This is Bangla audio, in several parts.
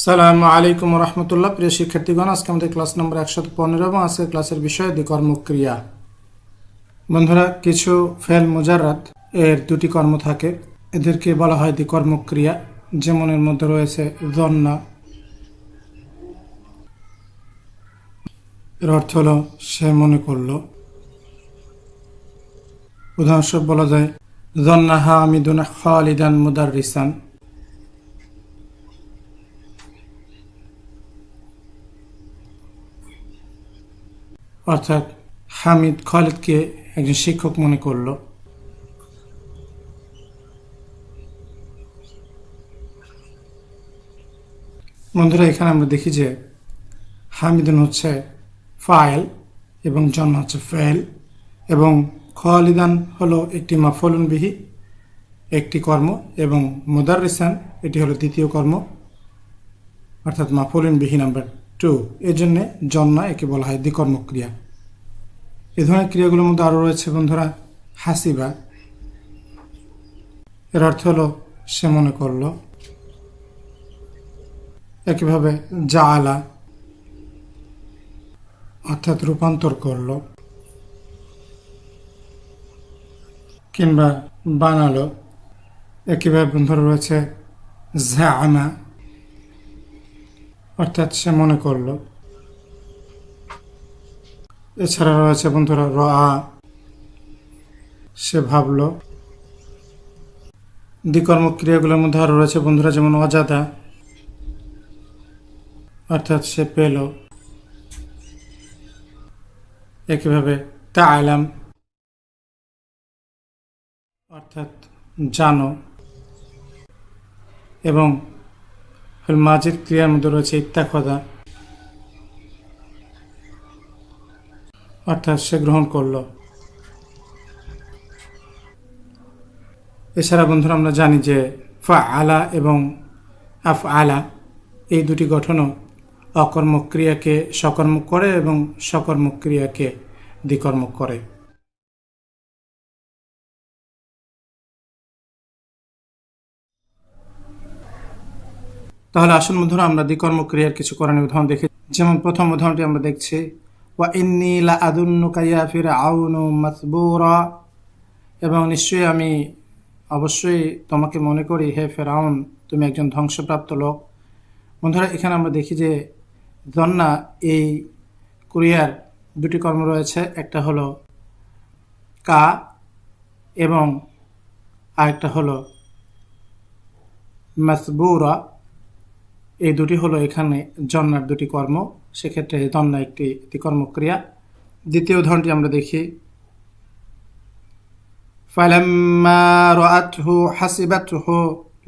সালামু আলাইকুম রহমতুল্লাহ। প্রিয় শিক্ষার্থীগণ, আজকে আমাদের ক্লাস নম্বর একশত পনেরো এবং আজকের ক্লাসের বিষয় দি কর্মক্রিয়া। বন্ধুরা, কিছু ফেল মুজারাত এর দুটি কর্ম থাকে। এদেরকে বলা হয় দি কর্মক্রিয়া যেমন এর মধ্যে রয়েছে দন্না এর অর্থ হলো, সে মনে করল। উদাহরণস্বরূপ বলা যায়, জন্নাহা আমিদুনা খালিদান মুদারিসান অর্থাৎ হামিদ খালিদকে একজন শিক্ষক মনে করল। বন্ধুরা, এখানে আমরা দেখি যে হামিদুন হচ্ছে ফাইল এবং জন্ম হচ্ছে ফেল এবং খালিদান হলো একটি মাফলুন বিহি একটি কর্ম এবং মুদারিসান এটি হলো দ্বিতীয় কর্ম, অর্থাৎ মাফলুন বিহি নাম্বার টু এর জন্য জন্না একে বলা হয় দ্বিকর্মক্রিয়া। এ ধরনের ক্রিয়াগুলোর মধ্যে আরও রয়েছে বন্ধুরা, হাসিবা। এর অর্থ হলো, সে মনে করল। একইভাবে যা জালা অর্থাৎ রূপান্তর করল। কিংবা বানালো। একইভাবে বন্ধুরা রয়েছে ঝামা অর্থাৎ সে মনে করল। এছাড়া রয়েছে বন্ধুরা র আ সে ভাবলো দ্বিকর্ম ক্রিয়াগুলোর মধ্যে আরও রয়েছে বন্ধুরা, যেমন অজাদা। অর্থাৎ সে পেল, একইভাবে তা আলাম অর্থাৎ জানো। এবং ফিল মাজিদ ক্রিয়ার মধ্যে রয়েছে ইত্তাখদা। অর্থাৎ সে গ্রহণ করল। এছাড়া বন্ধুরা আমরা জানি যে ফা আলা এবং আফ আলা এই দুটি গঠনও অকর্মক ক্রিয়াকে সকর্মক করে এবং সকর্মক ক্রিয়াকে দ্বিকর্মক করে। তাহলে আসুন বন্ধুরা, আমরা দ্বিকর্ম ক্রিয়ার কিছু করণীয় উদাহরণ দেখি। যেমন প্রথম উদাহরণটি আমরা দেখছি, ওয়া ইন্নি লা আদুন্নু কাইয়া ফির আউনু মাসবুরা এবং নিশ্চয়ই আমি অবশ্যই তোমাকে মনে করি, হে ফেরাউন, তুমি একজন ধ্বংসপ্রাপ্ত লোক। বন্ধুরা, এখানে আমরা দেখি যে জন্না এই ক্রিয়ার দুটি কর্ম রয়েছে। একটা হলো কা এবং আরেকটা হলো মাসবুরা এই দুটি হলো এখানে জন্নার দুটি কর্ম, সেক্ষেত্রে জন্না একটি একটি কর্মক্রিয়া। দ্বিতীয় উদাহরণটি আমরা দেখি।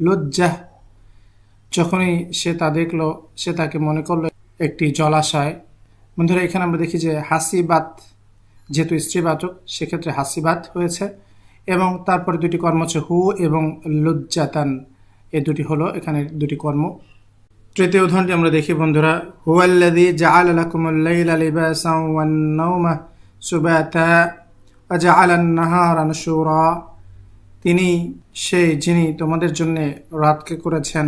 লজ্জাহ যখনই সে তা দেখল, সে তাকে মনে করল একটি জলাশয়। বন্ধুরা, এখানে আমরা দেখি যে হাসিবাত যেহেতু স্ত্রীবাচক, সেক্ষেত্রে হাসিবাত হয়েছে। এবং তারপরে দুটি কর্ম হচ্ছে হু এবং লজ্জাতান। এই দুটি হলো এখানে দুটি কর্ম। তৃতীয় উদাহরণটি আমরা দেখি, বন্ধুরা। হুয়াল্লাযী জাআলা লাকুমুল লাইলা লিবাসান ওয়ান সুবাতা ওয়া জাআলান নাহারা তিনি সেই যিনি তোমাদের জন্য রাতকে করেছেন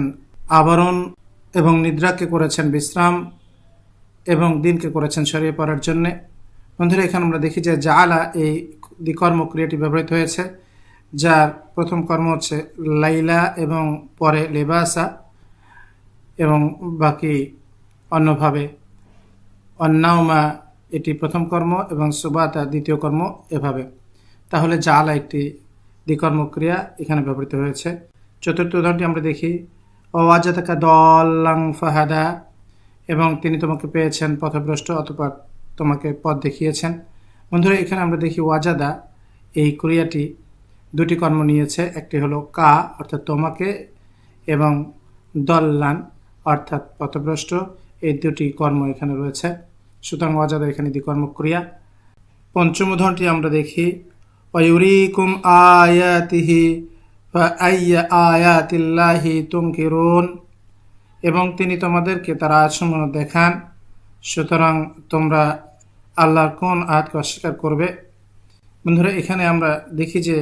আবরণ এবং নিদ্রাকে করেছেন বিশ্রাম এবং দিনকে করেছেন সরিয়ে পড়ার জন্যে। বন্ধুরা, এখানে আমরা দেখি যে জাআলা এই দ্বিকর্ম ক্রিয়াটি ব্যবহৃত হয়েছে, যার প্রথম কর্ম হচ্ছে লাইলা এবং পরে লেবাসা। এবং বাকি অন্যভাবে অন্যাউমা এটি প্রথম কর্ম এবং সুবাতা দ্বিতীয় কর্ম এভাবে। তাহলে জালা একটি দ্বিকর্ম ক্রিয়া এখানে ব্যবহৃত হয়েছে। চতুর্থ উদাহরণটি আমরা দেখি। অওয়াজাতাকা দল্লাং ফাহাদা। এবং তিনি তোমাকে পেয়েছেন পথভ্রষ্ট অথবা তোমাকে পথ দেখিয়েছেন। বন্ধুরা, এখানে আমরা দেখি ওয়াজাদা এই ক্রিয়াটি দুটি কর্ম নিয়েছে। একটি হলো কা, অর্থাৎ তোমাকে, এবং দল্লান অর্থাৎ পথভ্রষ্ট, এই দুটি কর্ম এখানে রয়েছে। সুতরাং অজাদা এখানে দ্বিকর্ম ক্রিয়া পঞ্চম উদাহরণটি আমরা দেখি। অয়ুরিকুম আয়াতিহি আয়াতিল্লাহি তুমকিরুন। এবং তিনি তোমাদেরকে তার আয়াতসমূহ দেখান। সুতরাং তোমরা আল্লাহর কোন আয়াতকে অস্বীকার করবে? বন্ধুরা, এখানে আমরা দেখি যে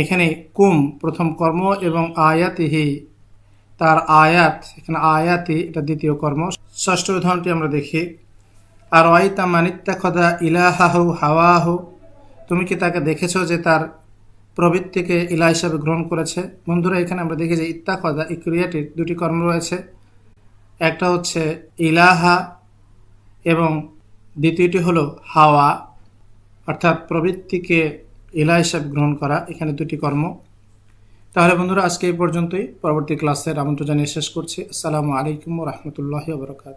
এখানে কুম প্রথম কর্ম এবং আয়াতিহি তার আয়াত, এখানে আয়াতি এটা দ্বিতীয় কর্ম। ষষ্ঠ উদাহরণটি আমরা দেখি। আর ওয়াইতা মানিত্যা খদা ইলাহাহু হাওয়াহু। তুমি কি তাকে দেখেছ যে তার প্রবৃত্তিকে ইলা হিসাবে গ্রহণ করেছে? বন্ধুরা, এখানে আমরা দেখি যে ইত্তা খদা এই ক্রিয়াটির দুটি কর্ম রয়েছে। একটা হচ্ছে ইলাহা এবং দ্বিতীয়টি হলো হাওয়া, অর্থাৎ প্রবৃত্তিকে ইলা হিসাবে গ্রহণ করা। এখানে দুটি কর্ম। তাহলে বন্ধুরা, আজকে এই পর্যন্তই। পরবর্তী ক্লাসের আমন্ত্রণ জানিয়ে শেষ করছি। আসসালামু আলাইকুম রহমতুল্লাহ বরকাত